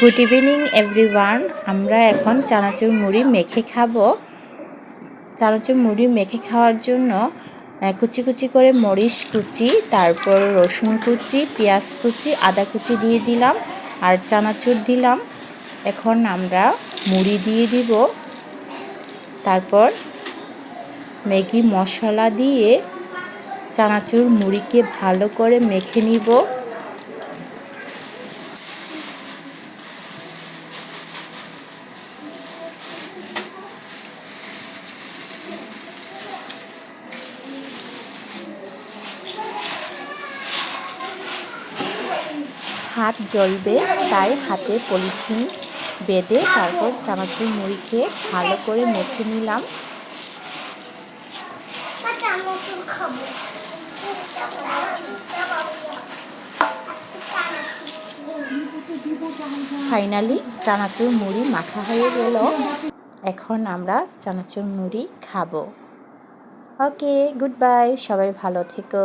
Good evening everyone আমরা এখন চানাচুর মুড়ি মেখে খাব। চানাচুর মুড়ি মেখে খাওয়ার জন্য কুচি কুচি করে মরিচ কুচি, তারপর রসুন কুচি, পেঁয়াজ কুচি, আদা কুচি দিয়ে দিলাম আর চানাচুর দিলাম। এখন আমরা মুড়ি দিয়ে দিব। তারপর ম্যাগি মশলা দিয়ে চানাচুর মুড়িকে ভালো করে মেখে নিব। হাত জ্বলবে, তাই হাতে পলিথিন বেঁধে তারপর চানাচুর মুড়িকে ভালো করে মেখে নিলাম। ফাইনালি চানাচুর মুড়ি মাখা হয়ে গেল। এখন আমরা চানাচুর মুড়ি খাব। ওকে গুড বাই সবাই ভালো থেকো।